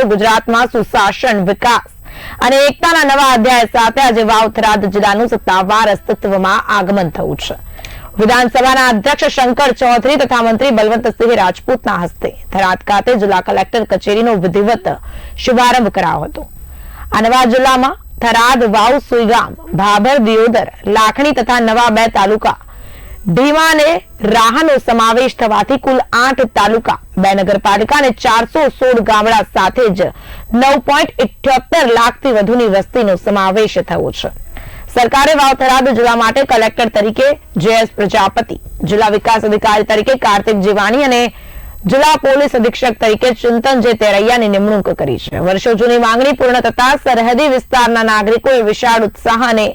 બોલ્યો ગુજરાતમાં સુશાસન, વિકાસ અને એકતાના નવા અધ્યાય સાથે આજે વાવથરાદ જિલ્લાનું સત્તાવાર અસ્તિત્વમાં આગમન થયું છે. વિધાનસભાના અધ્યક્ષ શંકર ચૌધરી તથા મંત્રી બલવંતસિંહ રાજપૂતના હસ્તે થરાદ ખાતે જિલ્લા કલેક્ટર કચેરીનો વિધિવત શુભારંભ કરાયો હતો. આ નવા જિલ્લામાં થરાદ, વાવ, સુઈગામ, ભાભર, દિયોદર, લાખણી તથા નવા બે તાલુકા ઢીમા અને રાહનો સમાવેશ થવાથી કુલ આઠ તાલુકા બે નગરપાલિકા અને ચારસો સોળ ગામડા સાથે જ નવ પોઈન્ટ ઇઠ્યોતેર લાખથી વધુની વસ્તીનો સમાવેશ થયો છે. સરકારે વાવથરાદ જિલ્લા માટે કલેક્ટર તરીકે જેએસ પ્રજાપતિ, જિલ્લા વિકાસ અધિકારી તરીકે કાર્તિક જીવાણી અને જિલ્લા પોલીસ અધિક્ષક તરીકે ચિંતન જે તેરૈયાની નિમણૂક કરી છે. વર્ષો જૂની માંગણી પૂર્ણ થતા સરહદી વિસ્તારના નાગરિકોએ વિશાળ ઉત્સાહ અને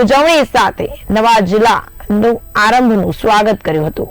ઉજવણી સાથે નવા જિલ્લાનું આરંભનું સ્વાગત કર્યું હતું.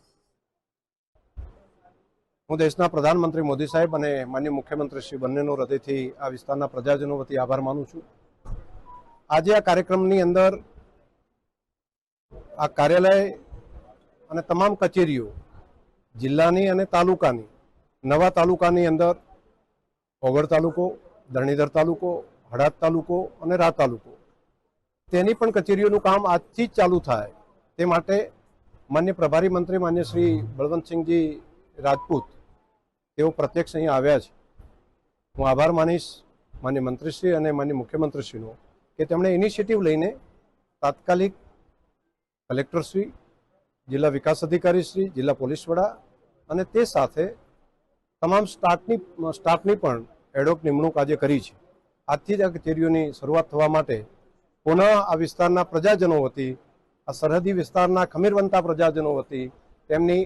હું દેશના પ્રધાનમંત્રી મોદી સાહેબ અને માન્ય મુખ્યમંત્રી શ્રી બંનેનો હૃદયથી આ વિસ્તારના પ્રજાજનો વતી આભાર માનું છું. આજે આ કાર્યક્રમની અંદર આ કાર્યાલય અને તમામ કચેરીઓ, જિલ્લાની અને તાલુકાની, નવા તાલુકાની અંદર ઓગળ તાલુકો ધરણીધર તાલુકો હડાદ તાલુકો અને રા તાલુકો. તેની પણ કચેરીઓનું કામ આજથી જ ચાલુ થાય. તે માટે માન્ય પ્રભારી મંત્રી માન્ય શ્રી બળવંતસિંહજી રાજપૂત તેઓ પ્રત્યક્ષ અહીં આવ્યા છે. હું આભાર માનીશ માન્ય મંત્રીશ્રી અને માન્ય મુખ્યમંત્રીશ્રીનો કે તેમણે ઇનિશિયેટિવ લઈને તાત્કાલિક કલેક્ટરશ્રી જિલ્લા વિકાસ અધિકારી શ્રી, જિલ્લા પોલીસ વડા અને તે સાથે તમામ સ્ટાફની સ્ટાફની પણ એડોક નિમણૂક આજે કરી છે. આજથી જ આ કચેરીઓની શરૂઆત થવા માટે પુનઃ આ વિસ્તારના પ્રજાજનો વતી, આ સરહદી વિસ્તારના ખમીરવંતા પ્રજાજનો વતી, તેમની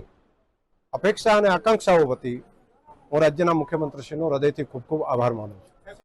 અપેક્ષા અને આકાંક્ષાઓ વતી હું રાજ્યના મુખ્યમંત્રીશ્રીનો હૃદયથી ખૂબ ખૂબ આભાર માનું છું